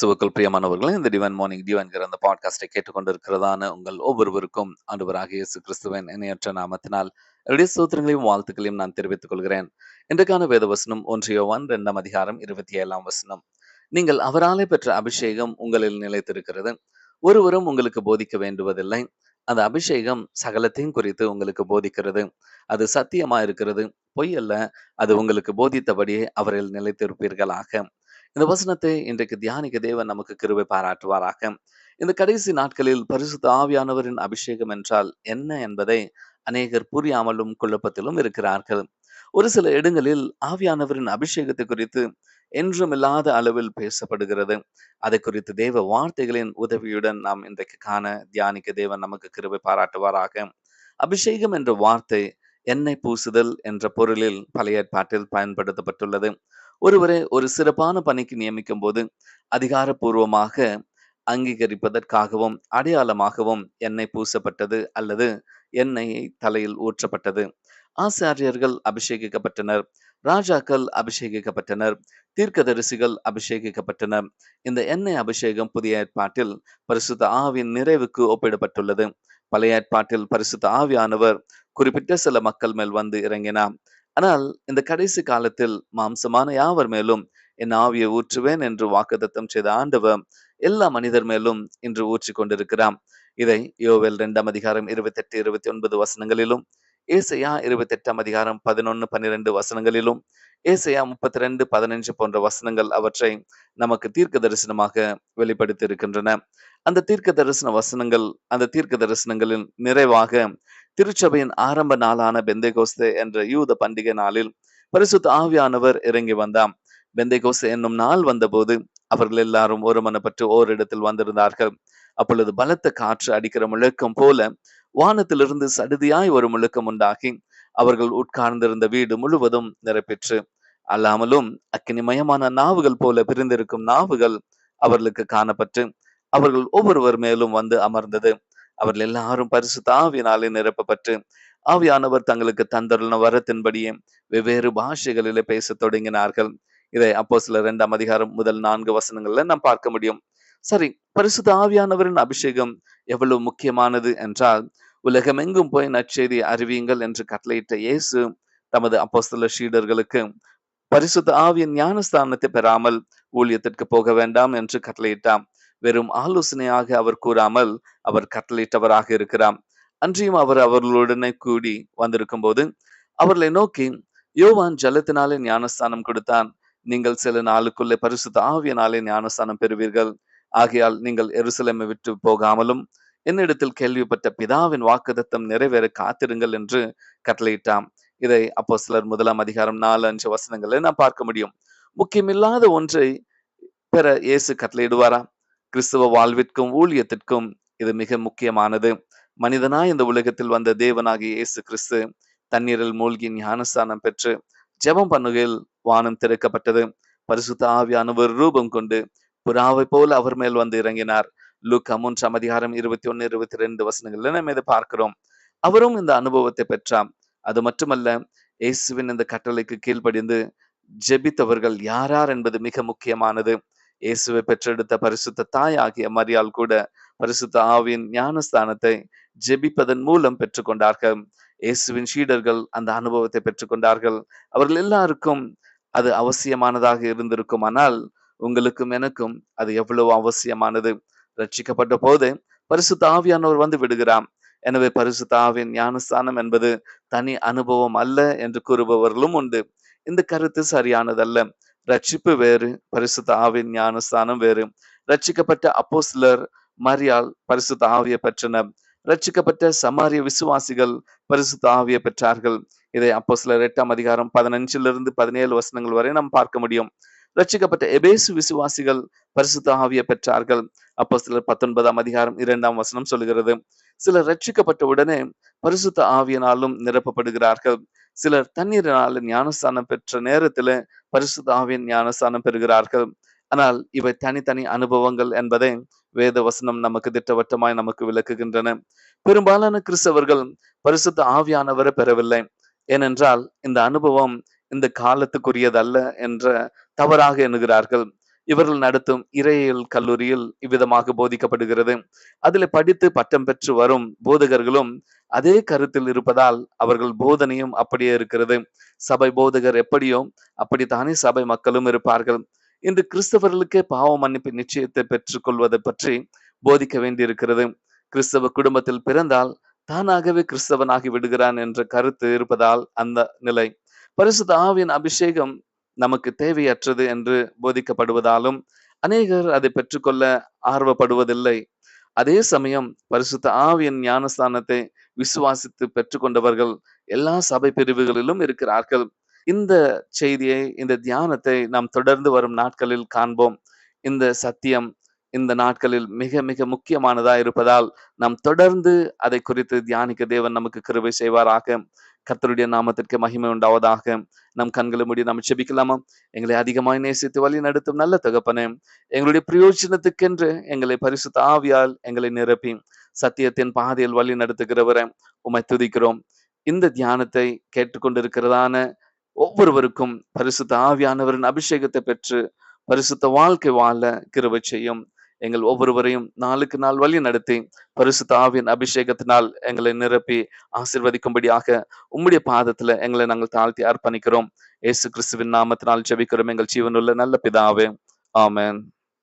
கிறிஸ்துவுக்குள் பிரியமானவர்களும் இந்த டிவன் மார்னிங் டிவன்கிற அந்த பாட்காஸ்டை கேட்டுக்கொண்டிருக்கிறதான உங்கள் ஒவ்வொருவருக்கும் ஆண்டவராக இயேசு கிறிஸ்துவின் இணையற்ற நாமத்தினால் என்னுடைய சூத்திரங்களையும் வாழ்த்துக்களையும் நான் தெரிவித்துக் கொள்கிறேன். இன்றைக்கான வேத வசனம் ஒன்றியோவான் இரண்டாம் அதிகாரம் இருபத்தி ஏழாம் வசனம். நீங்கள் அவராலே பெற்ற அபிஷேகம் உங்களில் நிலைத்திருக்கிறது. ஒருவரும் உங்களுக்கு போதிக்க வேண்டுவதில்லை. அந்த அபிஷேகம் சகலத்தையும் குறித்து உங்களுக்கு போதிக்கிறது. அது சத்தியமா இருக்கிறது பொய் அல்ல. அது உங்களுக்கு போதித்தபடியே அவரில் நிலைத்திருப்பீர்களாக. இந்த வசனத்தை இன்றைக்கு தியானிக்க தேவன் நமக்கு கிருவை பாராட்டுவாராக. இந்த கடைசி நாட்களில் பரிசுத்த ஆவியானவரின் அபிஷேகம் என்றால் என்ன என்பதை அநேகர் புரியாமலும் குழப்பத்திலும் இருக்கிறார்கள். ஒரு சில இடங்களில் ஆவியானவரின் அபிஷேகத்தை குறித்து என்றும் இல்லாத அளவில் பேசப்படுகிறது. அதை குறித்து தேவ வார்த்தைகளின் உதவியுடன் நாம் இன்றைக்கு காண தியானிக்க தேவன் நமக்கு கிருவை பாராட்டுவாராக. அபிஷேகம் என்ற வார்த்தை எண்ணெய் பூசுதல் என்ற பொருளில் பழைய ஏற்பாட்டில் பயன்படுத்தப்பட்டுள்ளது. ஒருவரை ஒரு சிறப்பான பணிக்கு நியமிக்கும் போது அதிகாரப்பூர்வமாக அங்கீகரிப்பதற்காகவும் அடையாளமாகவும் எண்ணெய் பூசப்பட்டது அல்லது எண்ணெயை தலையில் ஊற்றப்பட்டது. ஆசாரியர்கள் அபிஷேகிக்கப்பட்டனர் ராஜாக்கள் அபிஷேகிக்கப்பட்டனர் தீர்க்கதரிசிகள் அபிஷேகிக்கப்பட்டனர். இந்த எண்ணெய் அபிஷேகம் புதிய ஏற்பாட்டில் பரிசுத்த ஆவின் நிறைவுக்கு ஒப்பிடப்பட்டுள்ளது. பழைய ஏற்பாட்டில் பரிசுத்த ஆவியானவர் குறிப்பிட்ட சில மக்கள் மேல் வந்து இறங்கினார். ஆனால் இந்த கடைசி காலத்தில் மாம்சமான யாவர் மேலும் என் ஆவியை ஊற்றுவேன் என்று வாக்குதத்தம் செய்த ஆண்டவர் எல்லா மனிதர் மேலும் இன்று ஊற்றி கொண்டிருக்கிறார். இதை யோவேல் இரண்டாம் அதிகாரம் இருபத்தி எட்டு இருபத்தி ஒன்பது வசனங்களிலும் ஏசையா இருபத்தி எட்டாம் அதிகாரம் பதினொன்னு பன்னிரெண்டு வசனங்களிலும் ஏசையா முப்பத்தி ரெண்டு பதினஞ்சு போன்ற வசனங்கள் அவற்றை நமக்கு தீர்க்க தரிசனமாக வெளிப்படுத்தி இருக்கின்றன அந்த தீர்க்க தரிசன வசனங்கள் அந்த தீர்க்க தரிசனங்களின் நிறைவாக திருச்சபையின் ஆரம்ப நாளான பெந்தைகோஸ்தே என்ற யூத பண்டிகை நாளில் பரிசுத்த ஆவியானவர் இறங்கி வந்தாம் பெந்தைகோஸ்தே என்னும் நாள் வந்தபோது அவர்கள் எல்லாரும் ஒருமனப்பட்டு ஓரிடத்தில் வந்திருந்தார்கள். அப்பொழுது பலத்த காற்று அடிக்கிற முழக்கம் போல வானத்திலிருந்து சடுதியாய் ஒரு முழக்கம் உண்டாகி அவர்கள் உட்கார்ந்திருந்த வீடு முழுவதும் நிறைப்பெற்று அல்லாமலும் அக்கினிமயமான நாவுகள் போல பிரிந்திருக்கும் நாவுகள் அவர்களுக்கு காணப்பட்டு அவர்கள் ஒவ்வொருவர் மேலும் வந்து அமர்ந்தது. அவர்கள் எல்லாரும் பரிசு ஆவியினாலே நிரப்பப்பட்டு ஆவியானவர் தங்களுக்கு தந்தருள வரத்தின்படியே வெவ்வேறு பாஷைகளிலே பேசத் தொடங்கினார்கள். இதை அப்போ சில இரண்டாம் அதிகாரம் முதல் நான்கு வசனங்கள்ல நாம் பார்க்க முடியும். சரி பரிசுத்த ஆவியானவரின் அபிஷேகம் எவ்வளவு முக்கியமானது என்றால் உலகமெங்கும் போய் நற்செய்தி அறிவியுங்கள் என்று கட்டளையிட்ட இயேசு தமது அப்போஸ்தல ஷீடர்களுக்கு பரிசுத்த ஆவியின் ஞானஸ்தானத்தை பெறாமல் ஊழியத்திற்கு போக வேண்டாம் என்று கட்டளையிட்டார். வெறும் ஆலோசனையாக அவர் கூறாமல் அவர் கட்டளையிட்டவராக இருக்கிறார். அன்றியும் அவர் அவர்களுடனே கூடி வந்திருக்கும் போது அவர்களை நோக்கி யோவான் ஜலத்தினாலே ஞானஸ்தானம் கொடுத்தான். நீங்கள் சில நாளுக்குள்ளே பரிசுத்த ஆவியனாலே ஞானஸ்தானம் பெறுவீர்கள். ஆகையால் நீங்கள் எருசலேமை விட்டு போகாமலும் என்னிடத்தில் கேள்விப்பட்ட பிதாவின் வாக்குதத்தம் நிறைவேற காத்திருங்கள் என்று கட்டளையிட்டாம் இதை அப்போ சிலர் முதலாம் அதிகாரம் நாலு அஞ்சு வசனங்களை நாம் பார்க்க முடியும். முக்கியமில்லாத ஒன்றை பெற இயேசு கட்டளையிடுவாரா? கிறிஸ்துவ வாழ்விற்கும் ஊழியத்திற்கும் இது மிக முக்கியமானது. மனிதனாய் இந்த உலகத்தில் வந்த தேவனாகிய இயேசு கிறிஸ்து தண்ணீரில் மூழ்கி ஞானஸ்தானம் பெற்று ஜெபம் பண்ணுகையில் வானம் திறக்கப்பட்டது. பரிசுத்த ஆவியானவர் ரூபம் கொண்டு புறாவை போல அவர் மேல் வந்து இறங்கினார். லூக்கா மூன்றாம் அதிகாரம் இருபத்தி ஒன்னு இருபத்தி ரெண்டு வசனங்கள்ல நம்ம இதை பார்க்கிறோம். அவரும் இந்த அனுபவத்தை பெற்றார். அது மட்டுமல்ல இயேசுவின் இந்த கட்டளைக்கு கீழ்ப்படிந்து ஜெபித்தவர்கள் யாரார் என்பது மிக முக்கியமானது. இயேசுவை பெற்றெடுத்த பரிசுத்த தாய் ஆகிய மரியால் கூட பரிசுத்த ஆவியின் ஞானஸ்தானத்தை ஜெபிப்பதன் மூலம் பெற்றுக்கொண்டார்கள். இயேசுவின் சீடர்கள் அந்த அனுபவத்தை பெற்றுக்கொண்டார்கள். அவர்கள் எல்லாருக்கும் அது அவசியமானதாக இருந்திருக்கும் ஆனால் உங்களுக்கும் எனக்கும் அது எவ்வளவு அவசியமானது? ரட்சிக்கப்பட்ட போது பரிசுத்த ஆவியானவர் வந்து விடுகிறார். எனவே பரிசுத்த ஆவியின் ஞானஸ்தானம் என்பது தனி அனுபவம் அல்ல என்று கூறுபவர்களும் உண்டு. இந்த கருத்து சரியானதல்ல. ரட்சிப்பு வேறு பரிசுத்த ஆவின் ஞானஸ்தானம் வேறு. ரட்சிக்கப்பட்ட அப்போ சிலர் மரியால் பரிசுத்த ஆவிய பெற்றனர். ரட்சிக்கப்பட்ட சமாரிய விசுவாசிகள் பரிசுத்த ஆவிய பெற்றார்கள். இதை அப்போ சிலர் எட்டாம் அதிகாரம் பதினஞ்சிலிருந்து பதினேழு வசனங்கள் வரை நாம் பார்க்க முடியும். ரட்சிக்கப்பட்ட எபேசு விசுவாசிகள் பரிசுத்த ஆவிய பெற்றார்கள். அப்போ சிலர் பத்தொன்பதாம் அதிகாரம் இரண்டாம் வசனம் சொல்கிறது சிலர் ரட்சிக்கப்பட்ட உடனே பரிசுத்த ஆவியனாலும் நிரப்பப்படுகிறார்கள். சிலர் தண்ணீரினால ஞானஸ்தானம் பெற்ற நேரத்துல பரிசுத்த ஆவியன் ஞானஸ்தானம் பெறுகிறார்கள். ஆனால் இவை தனித்தனி அனுபவங்கள் என்பதை வேத வசனம் நமக்கு திட்டவட்டமாய் நமக்கு விளக்குகின்றன. பெரும்பாலான கிறிஸ்தவர்கள் பரிசுத்த ஆவியானவரை பெறவில்லை. ஏனென்றால் இந்த அனுபவம் இந்த காலத்துக்குரியதல்ல என்ற தவறாக எண்ணுகிறார்கள். இவர்கள் நடத்தும் இறையியல் கல்லூரியில் இவ்விதமாக போதிக்கப்படுகிறது. அதில் படித்து பட்டம் பெற்று வரும் போதகர்களும் அதே கருத்தில் இருப்பதால் அவர்கள் போதனையும் அப்படியே இருக்கிறது. சபை போதகர் எப்படியோ அப்படித்தானே சபை மக்களும் இருப்பார்கள். இன்று கிறிஸ்தவர்களுக்கே பாவ மன்னிப்பு நிச்சயத்தை பெற்றுக்கொள்வதை பற்றி போதிக்க வேண்டியிருக்கிறது. கிறிஸ்தவ குடும்பத்தில் பிறந்தால் தானாகவே கிறிஸ்தவனாகி விடுகிறான் என்ற கருத்து இருப்பதால் அந்த நிலை. பரிசுத்த ஆவியின் அபிஷேகம் நமக்கு தேவையற்றது என்று போதிக்கப்படுவதாலும் அநேகர் அதை பெற்றுக்கொள்ள ஆர்வப்படுவதில்லை. அதே சமயம் பரிசுத்த ஆவியின் ஞானஸ்தானத்தை விசுவாசித்து பெற்றுக்கொண்டவர்கள் எல்லா சபை பிரிவுகளிலும் இருக்கிறார்கள். இந்த செய்தியை இந்த தியானத்தை நாம் தொடர்ந்து வரும் நாட்களில் காண்போம். இந்த சத்தியம் இந்த நாட்களில் மிக மிக முக்கியமானதா இருப்பதால் நாம் தொடர்ந்து அதை குறித்து தியானிக்க தேவன் நமக்கு கிருபை செய்வாராக. கர்த்தருடைய நாமத்திற்கு மகிமை உண்டாவதாக. நம் கண்களை மூடி நாம் செபிக்கலாமா? எங்களை அதிகமாய் நேசித்து வழி நடத்தும் நல்ல தகப்பனே எங்களுடைய பிரயோஜனத்துக்கென்று எங்களை பரிசுத்த ஆவியால் எங்களை நிரப்பி சத்தியத்தின் பாதையில் வழி நடத்துகிறவரை உமை துதிக்கிறோம். இந்த தியானத்தை கேட்டுக்கொண்டிருக்கிறதான ஒவ்வொருவருக்கும் பரிசுத்த ஆவியானவரின் அபிஷேகத்தை பெற்று பரிசுத்த வாழ்க்கை வாழ கிருவை செய்யும். எங்கள் ஒவ்வொருவரையும் நாளுக்கு நாள் வழி நடத்தி பரிசுத்த ஆவியின் அபிஷேகத்தினால் எங்களை நிரப்பி ஆசிர்வதிக்கும்படியாக உம்முடைய பாதத்துல எங்களை நாங்கள் தாழ்த்தி அர்ப்பணிக்கிறோம். ஏசு கிறிஸ்துவின் நாமத்தினால் ஜெபிக்கிறோம். எங்கள் ஜீவனுள்ள நல்ல பிதாவே. ஆமேன்.